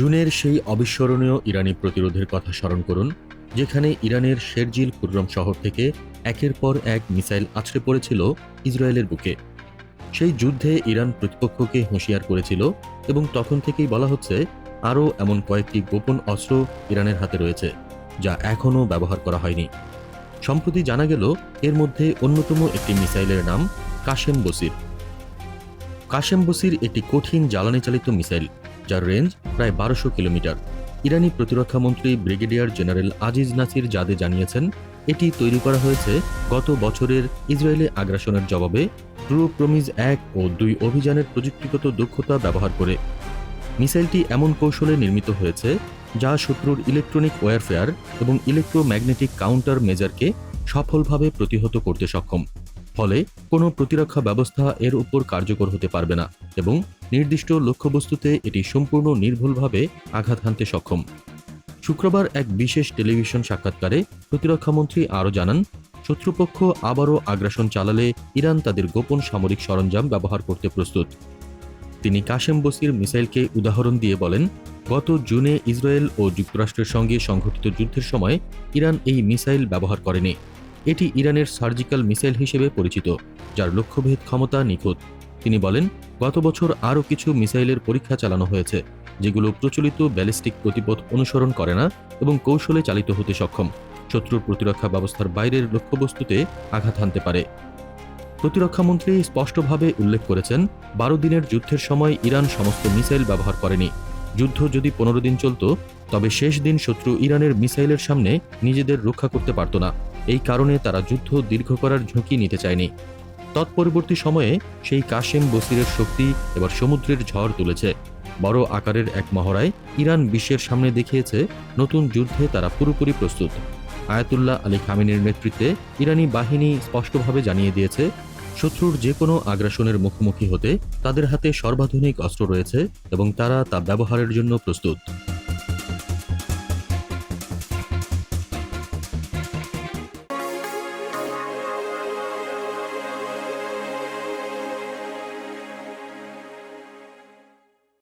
জুনের সেই অবিস্মরণীয় ইরানি প্রতিরোধের কথা স্মরণ করুন, যেখানে ইরানের শেরজিল খুররম শহর থেকে একের পর এক মিসাইল আছড়ে পড়েছিল ইসরায়েলের বুকে। সেই যুদ্ধে ইরান প্রতিপক্ষকে হুঁশিয়ার করেছিল এবং তখন থেকেই বলা হচ্ছে, আরও এমন কয়েকটি গোপন অস্ত্র ইরানের হাতে রয়েছে, যা এখনও ব্যবহার করা হয়নি। সম্প্রতি জানা গেল, এর মধ্যে অন্যতম একটি মিসাইলের নাম কাশেম বসির। কাশেম বসির একটি কঠিন জ্বালানি চালিত মিসাইল যার রেঞ্জ প্রায় বারোশো কিলোমিটার। ইরানি প্রতিরক্ষা মন্ত্রী brigadier general Aziz Nasir Zadeh জানিয়েছেন, এটি তৈরি করা হয়েছে গত বছরের ইসরায়েলি আগ্রাসনের জবাবে ট্রু প্রমিজ এক ও দুই অভিযানের প্রযুক্তিগত দক্ষতা ব্যবহার করে। মিসাইলটি এমন কৌশলে নির্মিত হয়েছে যা শত্রুর ইলেকট্রনিক ওয়ারফেয়ার এবং ইলেকট্রোম্যাগনেটিক কাউন্টার মেজারকে সফলভাবে প্রতিহত করতে সক্ষম। ফলে কোনো প্রতিরক্ষা ব্যবস্থা এর উপর কার্যকর হতে পারবে না এবং নির্দিষ্ট লক্ষ্যবস্তুতে এটি সম্পূর্ণ নির্ভুলভাবে আঘাত হানতে সক্ষম। শুক্রবার এক বিশেষ টেলিভিশন সাক্ষাৎকারে প্রতিরক্ষামন্ত্রী আরও জানান, শত্রুপক্ষ আবারও আগ্রাসন চালালে ইরান তাদের গোপন সামরিক সরঞ্জাম ব্যবহার করতে প্রস্তুত। তিনি কাশেম বসির মিসাইলকে উদাহরণ দিয়ে বলেন, গত জুনে ইসরায়েল ও যুক্তরাষ্ট্রের সঙ্গে সংঘটিত যুদ্ধের সময় ইরান এই মিসাইল ব্যবহার করেনি। এটি ইরানের সার্জিক্যাল মিসাইল হিসেবে পরিচিত, যার লক্ষ্যভেদ ক্ষমতা নিখুঁত। তিনি বলেন, গত বছর আরও কিছু মিসাইলের পরীক্ষা চালানো হয়েছে, যেগুলো প্রচলিত ব্যালিস্টিক গতিপথ অনুসরণ করে না এবং কৌশলে চালিত হতে সক্ষম। শত্রুর প্রতিরক্ষা ব্যবস্থার বাইরের লক্ষ্যবস্তুতে আঘাত হানতে পারে। প্রতিরক্ষামন্ত্রী স্পষ্টভাবে উল্লেখ করেছেন, বারো দিনের যুদ্ধের সময় ইরান সমস্ত মিসাইল ব্যবহার করেনি। যুদ্ধ যদি পনেরো দিন চলত, তবে শেষ দিন শত্রু ইরানের মিসাইলের সামনে নিজেদের রক্ষা করতে পারত না। এই কারণে তারা যুদ্ধ দীর্ঘ করার ঝুঁকি নিতে চায়নি। তৎপরবর্তী সময়ে সেই কাশেম বসিরের শক্তি এবার সমুদ্রের ঝড় তুলেছে। বড় আকারের এক মহড়ায় ইরান বিশ্বের সামনে দেখিয়েছে নতুন যুদ্ধে তারা পুরোপুরি প্রস্তুত। আয়াতুল্লাহ আলী খামিনের নেতৃত্বে ইরানি বাহিনী স্পষ্টভাবে জানিয়ে দিয়েছে, শত্রুর যে কোনো আগ্রাসনের মুখোমুখি হতে তাদের হাতে সর্বাধুনিক অস্ত্র রয়েছে এবং তারা তা ব্যবহারের জন্য প্রস্তুত।